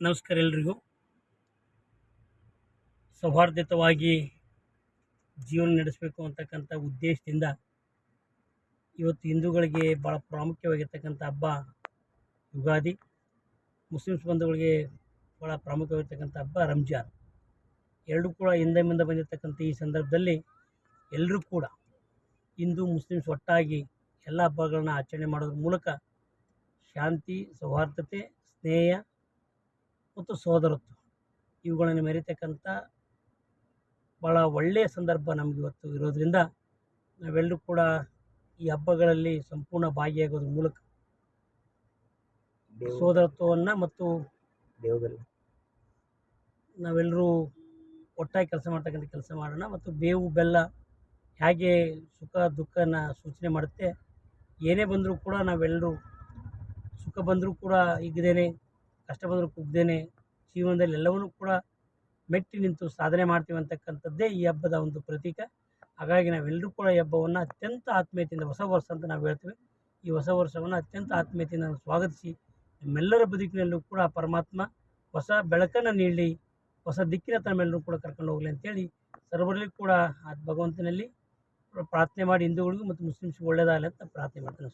ನಮಸ್ಕಾರ ಎಲ್ರಿಗೂ. ಸೌಹಾರ್ದಿತವಾಗಿ ಜೀವನ ನಡೆಸಬೇಕು ಅಂತಕ್ಕಂಥ ಉದ್ದೇಶದಿಂದ ಇವತ್ತು ಹಿಂದೂಗಳಿಗೆ ಭಾಳ ಪ್ರಾಮುಖ್ಯವಾಗಿರ್ತಕ್ಕಂಥ ಹಬ್ಬ ಯುಗಾದಿ. ಮುಸ್ಲಿಮ್ಸ್ ಬಂಧುಗಳಿಗೆ ಭಾಳ ಪ್ರಾಮುಖ್ಯವಾಗಿರ್ತಕ್ಕಂಥ ಹಬ್ಬ ರಂಜಾನ್. ಎರಡೂ ಕೂಡ ಹಿಂದೆ ಮುಂದೆ ಬಂದಿರತಕ್ಕಂಥ ಈ ಸಂದರ್ಭದಲ್ಲಿ ಎಲ್ಲರೂ ಕೂಡ ಹಿಂದೂ ಮುಸ್ಲಿಮ್ಸ್ ಒಟ್ಟಾಗಿ ಎಲ್ಲ ಹಬ್ಬಗಳನ್ನ ಆಚರಣೆ ಮಾಡೋದ್ರ ಮೂಲಕ ಶಾಂತಿ, ಸೌಹಾರ್ದತೆ, ಸ್ನೇಹ ಮತ್ತು ಸೋದರತ್ವ. ಇವುಗಳನ್ನು ಮೆರಿತಕ್ಕಂಥ ಭಾಳ ಒಳ್ಳೆಯ ಸಂದರ್ಭ ನಮಗೆ ಇವತ್ತು ಇರೋದರಿಂದ ನಾವೆಲ್ಲರೂ ಕೂಡ ಈ ಹಬ್ಬಗಳಲ್ಲಿ ಸಂಪೂರ್ಣ ಭಾಗಿಯಾಗೋದ್ರ ಮೂಲಕ ಸೋದರತ್ವವನ್ನು ಮತ್ತು ನಾವೆಲ್ಲರೂ ಒಟ್ಟಾಗಿ ಕೆಲಸ ಮಾಡ್ತಕ್ಕಂಥ ಕೆಲಸ ಮಾಡೋಣ ಮತ್ತು ಬೇವು ಬೆಲ್ಲ ಹೇಗೆ ಸುಖ ದುಃಖನ ಸೂಚನೆ ಮಾಡುತ್ತೆ ಏನೇ ಬಂದರೂ ಕೂಡ ನಾವೆಲ್ಲರೂ ಸುಖ ಬಂದರೂ ಕೂಡ ಹಿಗ್ದೇನೆ ಕಷ್ಟ ಬಂದರೂ ಕುಗ್ದೇನೆ ಜೀವನದಲ್ಲಿ ಎಲ್ಲವನ್ನೂ ಕೂಡ ಮೆಟ್ಟಿ ನಿಂತು ಸಾಧನೆ ಮಾಡ್ತೀವಿ ಅಂತಕ್ಕಂಥದ್ದೇ ಈ ಹಬ್ಬದ ಒಂದು ಪ್ರತೀಕ. ಹಾಗಾಗಿ ನಾವೆಲ್ಲರೂ ಕೂಡ ಈ ಹಬ್ಬವನ್ನು ಅತ್ಯಂತ ಆತ್ಮೀಯತೆಯಿಂದ ಹೊಸ ವರ್ಷ ಅಂತ ನಾವು ಹೇಳ್ತೀವಿ. ಈ ಹೊಸ ವರ್ಷವನ್ನು ಅತ್ಯಂತ ಆತ್ಮೀಯತೆಯಿಂದ ಸ್ವಾಗತಿಸಿ ನಮ್ಮೆಲ್ಲರ ಬದುಕಿನಲ್ಲೂ ಕೂಡ ಪರಮಾತ್ಮ ಹೊಸ ಬೆಳಕನ್ನು ನೀಡಲಿ ಹೊಸ ದಿಕ್ಕಿನ ತಮ್ಮೆಲ್ಲರೂ ಕೂಡ ಕರ್ಕೊಂಡು ಹೋಗಲಿ ಅಂತೇಳಿ ಸರ್ವರಲ್ಲಿ ಕೂಡ ಆ ಭಗವಂತನಲ್ಲಿ ಪ್ರಾರ್ಥನೆ ಮಾಡಿ ಹಿಂದೂಗಳಿಗೂ ಮತ್ತು ಮುಸ್ಲಿಮ್ಸ್ಗೂ ಒಳ್ಳೆಯದಾಗಲಿ ಅಂತ ಪ್ರಾರ್ಥನೆ ಮಾಡ್ತೀನಿ